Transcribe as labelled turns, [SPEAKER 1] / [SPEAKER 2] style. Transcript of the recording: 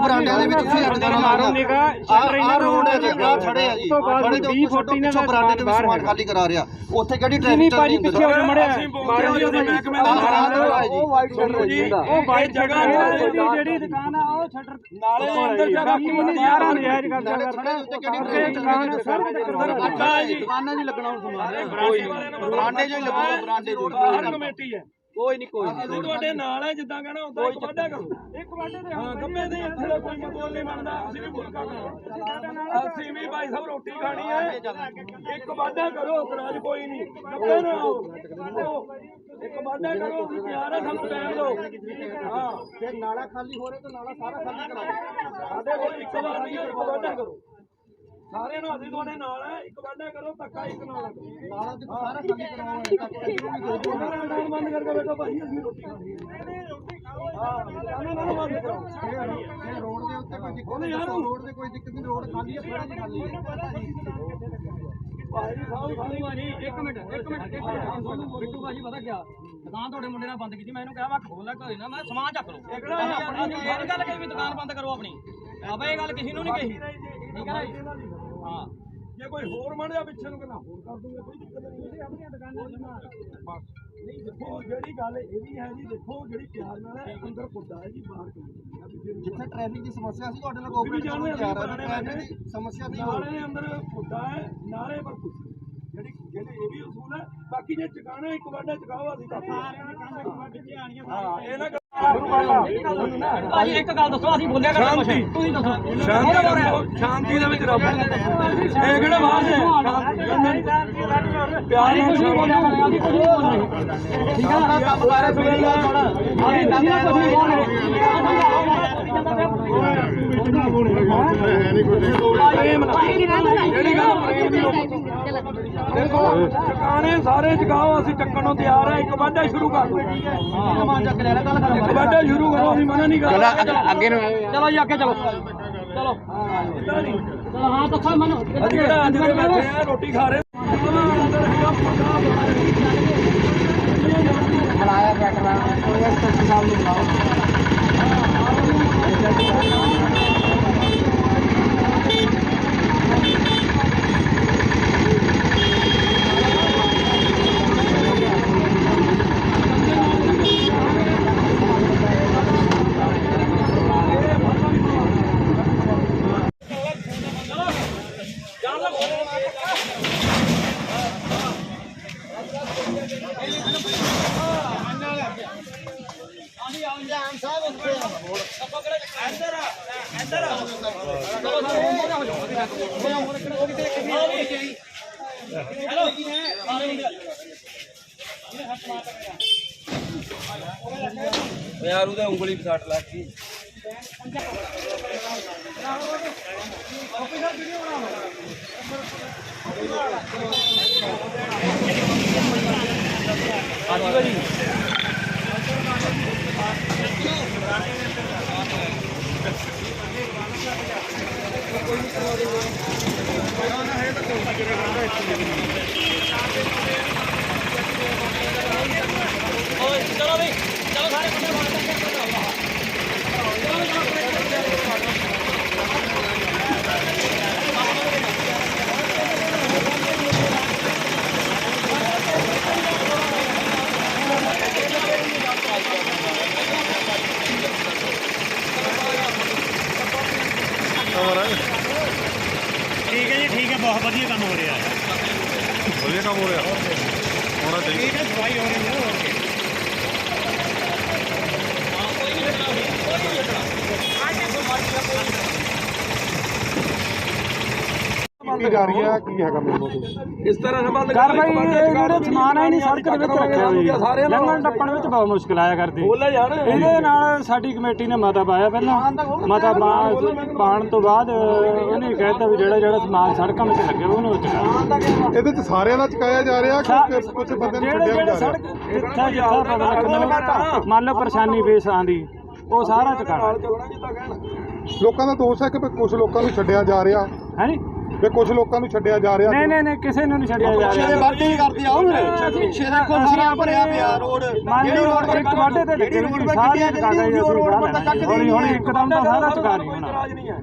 [SPEAKER 1] ਬਰਾਂਡਿਆਂ ਦੇ ਵਿੱਚ ਤੁਸੀਂ ਦੁਕਾਨਾਂ
[SPEAKER 2] ਮਾਰੋ
[SPEAKER 1] ਲਾਉਣਾ
[SPEAKER 2] ਨਿਗਾ
[SPEAKER 1] ਆ ਰੋਡ ਹੈ ਜੀ ਆ। ਖੜੇ ਆ ਜੀ।
[SPEAKER 2] ਤੋਂ ਬਾਅਦ
[SPEAKER 1] ਖੜੇ ਦੇ ਉੱਤੇ
[SPEAKER 2] 20
[SPEAKER 1] ਛੱਡੋ
[SPEAKER 2] ਫੁੱਟ ਇਹਨਾਂ
[SPEAKER 1] ਪਿੱਛੋਂ
[SPEAKER 2] ਦਾ
[SPEAKER 1] ਬਰਾਂਡੇ ਦੇ ਵਿੱਚ
[SPEAKER 2] ਬਾਹਰ
[SPEAKER 1] ਸਮਾਨ
[SPEAKER 2] ਹੈਗਾ।
[SPEAKER 1] ਖਾਲੀ ਕਰਾ ਰਿਹਾ। ਉੱਥੇ ਕਿਹੜੀ
[SPEAKER 2] ਨਹੀਂ
[SPEAKER 1] ਟ੍ਰੈਫਿਕ
[SPEAKER 2] ਭਾਜੀ ਪਿੱਛੇ ਹੋ? ਮੜਿਆ ਮਾਰੋ ਜੀ
[SPEAKER 1] ਉਹ ਵਾਈਟ ਸ਼ਰਟ
[SPEAKER 3] ਜੀ
[SPEAKER 2] ਉਹ ਬਾਈਕ
[SPEAKER 3] ਜਗ੍ਹਾ
[SPEAKER 2] ਜਗ੍ਹਾ ਜਿਹੜੀ ਦੁਕਾਨ ਆ ਉਹ ਸ਼ਟਰ
[SPEAKER 3] ਨਾਲੇ ਅੰਦਰ ਜਗ੍ਹਾ
[SPEAKER 2] ਬਾਕੀ ਨਹੀਂ ਸਾਰਾ ਨਜਾਇਜ਼ ਕਰਦਾ
[SPEAKER 1] ਨਾਲੇ ਖੜੇ ਉੱਤੇ ਕਿਹੜੀ
[SPEAKER 2] ਇਹ ਦੁਕਾਨ ਹੈ? ਸਰ
[SPEAKER 3] ਅੱਛਾ ਜੀ।
[SPEAKER 1] ਦੁਕਾਨਾਂ ਜੀ। ਲੱਗਣਾ ਹੁਣ ਸਮਾਨ
[SPEAKER 3] ਕੋਈ
[SPEAKER 1] ਬਰਾਂਡੇ ਜੋ ਹੀ ਲੱਗੂਗਾ ਬਰਾਂਡੇ ਰੋਡ
[SPEAKER 3] ਬਾਹਰ ਕਮੇਟੀ ਹੈ।
[SPEAKER 1] ਕੋਈ ਨਹੀਂ ਕੋਈ
[SPEAKER 3] ਅਸੀਂ ਤੁਹਾਡੇ ਨਾਲ ਹੈ ਜਿੱਦਾਂ ਕਹਿਣਾ ਹੁੰਦਾ ਇੱਕ ਵਾਧਾ ਕਰੋ
[SPEAKER 2] ਇੱਕ ਵਾਟੇ ਦੇ
[SPEAKER 3] ਹਾਂ ਗੱਬੇ ਦੇ ਇੱਥੇ ਦਾ ਕੋਈ ਮਤਲਬ ਨਹੀਂ ਬਣਦਾ ਅਸੀਂ ਵੀ ਮੁਲਕਾ ਕਰੋ ਅਸੀਂ ਵੀ ਭਾਈ ਸਾਹਿਬ ਰੋਟੀ ਖਾਣੀ ਹੈ। ਇੱਕ ਵਾਧਾ ਕਰੋ ਇਤਰਾਜ਼ ਕੋਈ ਨਹੀਂ ਗੱਬੇ ਨਾ ਆਓ। ਇੱਕ ਵਾਧਾ ਕਰੋ ਅਸੀਂ ਤਿਆਰ ਹੈ ਸਾਨੂੰ ਟਾਈਮ ਦਿਓ। ਹਾਂ।
[SPEAKER 1] ਜੇ ਨਾਲਾ ਖਾਲੀ ਹੋ ਰਿਹਾ ਤਾਂ ਨਾਲਾ ਸਾਰਾ ਖਾਲੀ ਕਰਾਓ
[SPEAKER 3] ਸਾਡੇ ਕੋਲ ਇੱਕ ਵਾਰ ਨਹੀਂ ਇੱਕ ਵਾਧਾ ਕਰੋ। ਸਾਰਿਆਂ ਨੂੰ ਅਸੀਂ ਤੁਹਾਡੇ ਨਾਲ ਹੈ। ਇੱਕ ਵਾਧਾ ਕਰੋ ਧੱਕਾ ਇੱਕ ਨਾਲ।
[SPEAKER 1] ਨਾਲਾ ਤੇ ਸਾਰਾ
[SPEAKER 3] ਬੰਦ ਕਰਕੇ ਬੈਠੋ ਭਾਈ ਅਸੀਂ ਰੋਟੀ ਖਾਣੀ ਹੈ। ਹਾਂ ਨਾ ਨਾ ਬੰਦ ਕਰੋ।
[SPEAKER 1] ਜੇ ਰੋਡ ਦੇ ਉੱਤੇ ਕੋਈ ਦਿੱਕਤ ਨਹੀਂ ਰੋਡ ਦੇ ਕੋਈ ਦਿੱਕਤ ਨਹੀਂ ਰੋਡ ਖਾਲੀ ਹੈ ਥੋੜਾ ਜਿਹਾ ਖਾਲੀ ਹੈ।
[SPEAKER 3] ਭਾਈ ਸਾਹਿਬ ਖਾਲੀ
[SPEAKER 4] ਭਾਜੀ ਇੱਕ ਮਿੰਟ ਇੱਕ ਮਿੰਟ ਇੱਕ ਮਿੰਟ। ਬਿੱਟੂ ਭਾਜੀ ਪਤਾ ਕਿਆ? ਦੁਕਾਨ ਤੁਹਾਡੇ ਮੁੰਡੇ ਨਾਲ ਬੰਦ ਕੀਤੀ ਮੈਂ ਇਹਨੂੰ ਕਿਹਾ ਮੈਂ ਖੋਲ ਲੈ ਘਰੇ ਨਾ ਮੈਂ ਸਮਾਨ ਚੱਕ ਲਓ। ਇਹ ਗੱਲ ਕਹੀ ਵੀ ਦੁਕਾਨ ਬੰਦ ਕਰੋ ਆਪਣੀ। ਆਪਾਂ ਇਹ ਗੱਲ ਕਿਸੇ ਨੂੰ ਨਹੀਂ ਕਹੀ। ਠੀਕ ਹੈ ਨਾ ਹਾਂ।
[SPEAKER 3] ਜੇ ਕੋਈ ਹੋਰ ਮੜ ਜਾ ਪਿੱਛੇ ਨੂੰ ਕਿੰਨਾ ਹੋਰ ਕਰ ਦੂੰਗੇ ਕੋਈ ਦਿੱਕਤ ਨਹੀਂ। ਹੈ ਆਪਣੀਆਂ ਦੁਕਾਨਾਂ ਬਸ। ਨਹੀਂ ਦੇਖੋ ਜਿਹੜੀ ਗੱਲ ਇਹ ਵੀ ਹੈ ਜੀ ਦੇਖੋ ਜਿਹੜੀ ਪਿਆਰ ਨਾਲ ਹੈ ਅੰਦਰ ਪੁੱਡਾ ਹੈ ਜੀ ਬਾਹਰ ਕੋਈ
[SPEAKER 1] ਜਿੱਥੇ ਟ੍ਰੈਫਿਕ ਦੀ ਸਮੱਸਿਆ ਸੀ ਤੁਹਾਡੇ ਨਾਲ ਕੋਆਪਰੇਟ ਕਰਨ ਟ੍ਰੈਫਿਕ ਦੀ ਸਮੱਸਿਆ ਨਹੀਂ ਹੋ
[SPEAKER 3] ਨਾਲੇ ਦੇ ਅੰਦਰ ਪੁੱਡਾ ਹੈ ਨਾਲੇ ਪਰ ਜਿਹੜੀ ਜਿਹੜੇ ਇਹ ਵੀ ਉਸੂਲ ਹੈ ਬਾਕੀ ਜੇ ਚਕਾਣਾ ਇੱਕ ਵਾਰ ਚਕਾਓ ਅਸੀਂ ਤਾਂ ਹਾਂ ਇਹ ਨਾ
[SPEAKER 4] ਭਾਜੀ ਇੱਕ ਗੱਲ ਦੱਸੋ ਅਸੀਂ ਬੋਲਿਆ ਕਰਦੇ
[SPEAKER 3] ਸ਼ਾਂਤੀ।
[SPEAKER 4] ਤੁਸੀਂ ਦੱਸੋ।
[SPEAKER 3] ਸ਼ਾਂਤੀ ਸ਼ਾਂਤੀ ਦੇ ਵਿੱਚ ਰੱਬ ਇਹ ਕਿਹੜਾ ਬਾਤ ਹੈ ਪਿਆਰ ਨਾਲ
[SPEAKER 4] ਕੁਝ ਨਹੀਂ ਬੋਲਿਆ ਕਰਦੇ ਅਸੀਂ ਕੁਝ ਨਹੀਂ ਬੋਲ ਰਹੇ ਠੀਕ ਹੈ ਨਾ?
[SPEAKER 1] ਕੰਮ ਸਵੇਰ ਦਾ ਹੁਣ
[SPEAKER 4] ਅਸੀਂ ਅਸੀਂ ਕੁਝ ਨਹੀਂ ਬੋਲ ਰਹੇ
[SPEAKER 3] ਦੇਖੋ ਚਕਾਣੇ ਸਾਰੇ ਚਕਾਓ ਅਸੀਂ ਚੱਕਣ ਨੂੰ ਤਿਆਰ ਹੈ ਇੱਕ ਵਾਢਾ ਸ਼ੁਰੂ ਕਰ
[SPEAKER 1] ਕਰ
[SPEAKER 3] ਇੱਕ ਵਾਢਾ ਸ਼ੁਰੂ ਕਰੋ ਅਸੀਂ ਮਨਾ ਨਹੀਂ ਕਰਦੇ
[SPEAKER 1] ਅੱਗੇ ਨੂੰ
[SPEAKER 4] ਚਲੋ ਜੀ ਅੱਗੇ ਚਲੋ। ਚਲੋ। ਚਲੋ ਹਾਂ ਦੱਸੋ ਮੈਨੂੰ।
[SPEAKER 3] ਜਿਹੜਾ ਅੱਜ ਦੇ ਬੈਠੇ ਆ ਰੋਟੀ ਖਾ ਰਹੇ ਅੰਦਰ ਹੈਗਾ ਪੁੱਡਾ
[SPEAKER 1] ਬਣਾਇਆ ਬੈਟਰਾ ਕੋਈ ਐਕਸਪਰਟ ਨਾਲ ਨਹੀਂ ਬਣਾਓ I'm sorry.
[SPEAKER 3] ਯਾਰ ਉਹਦਾ ਉਂਗਲੀ ਵੀ ਸੱਟ ਲੱਗ ਗਈ।
[SPEAKER 4] ਚਲੋ ਵੀ ਚਲੋ ਸਾਰੇ ਬੰਦੇ ਬਾਹਰ
[SPEAKER 2] ਠੀਕ ਹੈ ਜੀ ਠੀਕ ਹੈ ਬਹੁਤ ਵਧੀਆ ਕੰਮ ਹੋ ਰਿਹਾ ਹੈ।
[SPEAKER 5] ਵਧੀਆ ਕੰਮ ਹੋ ਰਿਹਾ। ਹੋਣਾ ਚਾਹੀਦਾ।
[SPEAKER 2] ਠੀਕ ਹੈ ਸਫ਼ਾਈ ਹੋ ਰਹੀ ਹੈ ਹੋਰ ਕੀ।
[SPEAKER 5] ਕੀ ਜਾ ਰਹੀ ਹੈ? ਕੀ ਹੈਗਾ ਮੈਨੂੰ
[SPEAKER 3] ਇਸ ਤਰ੍ਹਾਂ ਨਾ ਬੰਦ
[SPEAKER 2] ਕਰ ਭਾਈ ਇਹ ਜਿਹੜੇ ਸਮਾਨ ਆ ਨਹੀਂ ਸੜਕ ਦੇ ਵਿੱਚ ਰੱਖਿਆ ਹੋਇਆ
[SPEAKER 3] ਸਾਰੇ
[SPEAKER 2] ਲੰਘਣ ਟੱਪਣ ਵਿੱਚ ਬਹੁਤ ਮੁਸ਼ਕਲ ਆਇਆ ਕਰਦੀ।
[SPEAKER 3] ਬੋਲੇ ਜਾਣ
[SPEAKER 2] ਇਹਦੇ ਨਾਲ ਸਾਡੀ ਕਮੇਟੀ ਨੇ ਮਤਾ ਪਾਇਆ ਪਹਿਲਾਂ। ਮਤਾ ਪਾ- ਪਾਉਣ ਤੋਂ ਬਾਅਦ ਉਹਨੇ ਕਹਿਤਾ ਵੀ ਜਿਹੜਾ ਜਿਹੜਾ ਸਮਾਨ ਸੜਕਾਂ ਵਿੱਚ ਲੱਗਿਆ ਉਹਨੂੰ ਚੁਕਾ।
[SPEAKER 5] ਇਹਦੇ ਚ ਸਾਰਿਆਂ ਦਾ ਚੁਕਾਇਆ ਜਾ ਰਿਹਾ ਕਿ ਕੁਝ ਬੰਦੇ ਨੂੰ ਛੱਡਿਆ ਜਾ ਰਿਹਾ।
[SPEAKER 2] ਜਿੱਥੇ ਜਿੱਥੇ ਮੰਨ ਲਓ ਪਰੇਸ਼ਾਨੀ ਪੇਸ਼ ਆਂਦੀ ਉਹ ਸਾਰਾ ਚੁਕਾਣਾ
[SPEAKER 5] ਲੋਕਾਂ ਦਾ ਦੋਸ਼ ਹੈ ਕਿ ਕੁਝ ਲੋਕਾਂ ਨੂੰ ਛੱਡਿਆ ਜਾ ਰਿਹਾ।
[SPEAKER 2] ਹੈ ਨੀ
[SPEAKER 5] ਵੀ ਕੁਝ ਲੋਕਾਂ ਨੂੰ ਛੱਡਿਆ ਜਾ ਰਿਹਾ
[SPEAKER 2] ਨਹੀਂ ਨਹੀਂ ਨਹੀਂ ਕਿਸੇ ਨੂੰ ਨਹੀਂ ਛੱਡਿਆ ਜਾ
[SPEAKER 1] ਪਿੱਛੇ ਦੇ
[SPEAKER 2] ਰਿਹਾ
[SPEAKER 1] ਵਾਢੀ ਕਰਦੇ ਆਓ ਫਿਰ ਪਿੱਛੇ ਦੇ ਕੋਠੀਆਂ ਭਰਿਆ ਪਿਆ ਰੋਡ।
[SPEAKER 2] ਮੰਨ ਲਓ ਇੱਕ ਵਾਢੇ ਤੇ ਲੱਗੇ
[SPEAKER 1] ਜਿਹੜੀ ਰੋਡ
[SPEAKER 2] ਸਾਰੀ
[SPEAKER 1] ਗੱਡੀਆਂ
[SPEAKER 2] ਚਕਾ ਗਈ
[SPEAKER 1] ਜਾਂਦੀਆਂ
[SPEAKER 2] ਅਸੀਂ
[SPEAKER 1] ਰੋਡ
[SPEAKER 2] ਸਾਰਾ
[SPEAKER 1] ਪਰ ਤਾਂ ਚੱਕਦੀ
[SPEAKER 2] ਹੌਲੀ ਹੌਲੀ ਇੱਕਦਮ ਤਾਂ ਸਾਰਾ ਚਕਾ ਹੋਣਾ
[SPEAKER 3] ਇਤਰਾਜ਼ ਨਹੀਂ ਹੈ।